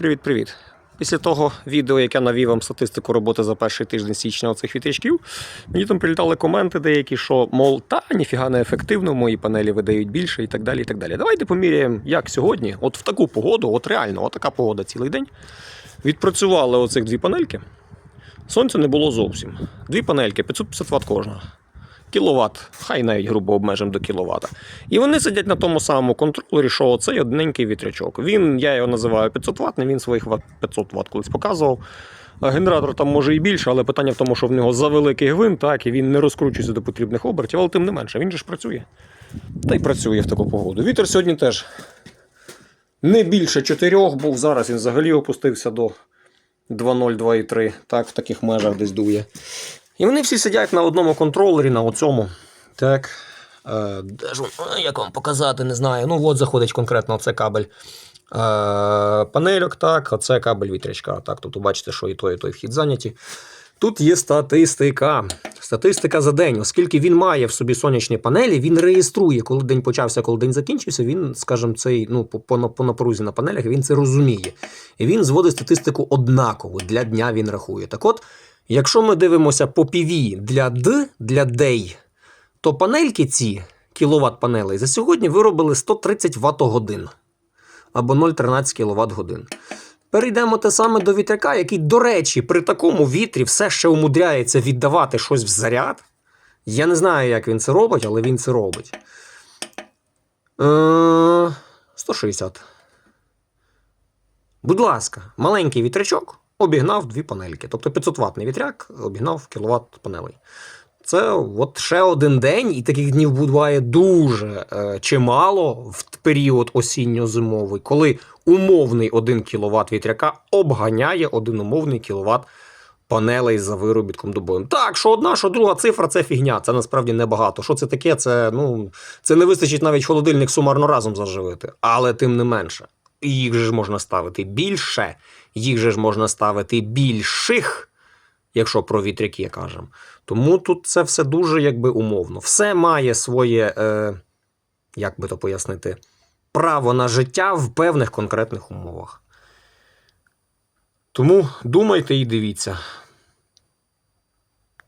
Привіт-привіт. Після того відео, яке навів вам статистику роботи за перший тиждень січня оцих вітрячків, мені там прилітали коменти деякі, що, мов, та ніфіга не ефективно, мої панелі видають більше і так далі. і так далі. Давайте поміряємо, як сьогодні, от в таку погоду, от реально, от така погода цілий день. Відпрацювали оцих дві панельки. Сонця не було зовсім. Дві панельки, 550 Вт кожна. Кіловат, хай навіть грубо обмежимо до кіловата. І вони сидять на тому самому контролері, що оцей одненький вітрячок. Він, я його називаю 500 Вт, він своїх 500 Вт колись показував. Генератор там може і більше, але питання в тому, що в нього завеликий гвинт, так, і він не розкручується до потрібних обертів, але тим не менше, він же ж працює. Та й працює в таку погоду. Вітер сьогодні теж не більше 4 був. Зараз він взагалі опустився до 2.0, 2.3. Так, в таких межах десь дує. І вони всі сидять на одному контролері, на оцьому. Так. Е, де ж він? Як вам показати, не знаю. Ну, от заходить конкретно оце кабель. Е, панельок, так, оце кабель вітрячка. Так, тут бачите, що і той, і той вхід зайняті. Тут є статистика. Статистика за день, оскільки він має в собі сонячні панелі, він реєструє, коли день почався, коли день закінчився. Він, скажімо, цей ну по, по, по напрузі на панелях він це розуміє. І він зводить статистику однаково для дня. Він рахує. Так от, якщо ми дивимося по PV для D, для DAY, то панельки ці кіловат панелей за сьогодні виробили 130 Вт годин або 0,13 кВт годин. Перейдемо те саме до вітряка, який, до речі, при такому вітрі все ще умудряється віддавати щось в заряд. Я не знаю, як він це робить, але він це робить. Е, 160. Будь ласка, маленький вітрячок обігнав дві панельки. Тобто 500 ватний вітряк обігнав кіловат панелей. Це от ще один день, і таких днів буває дуже е, чимало в період осінньо-зимовий, коли умовний 1 кВт вітряка обганяє один умовний кВт панелей за виробітком добовим. Так, що одна, що друга цифра це фігня, це насправді небагато. Що це таке? Це, ну, це не вистачить навіть холодильник сумарно разом заживити, але тим не менше. Їх же ж можна ставити більше, їх же ж можна ставити більших якщо про вітряки кажемо. Тому тут це все дуже якби умовно. Все має своє, е, як би то пояснити, право на життя в певних конкретних умовах. Тому думайте і дивіться.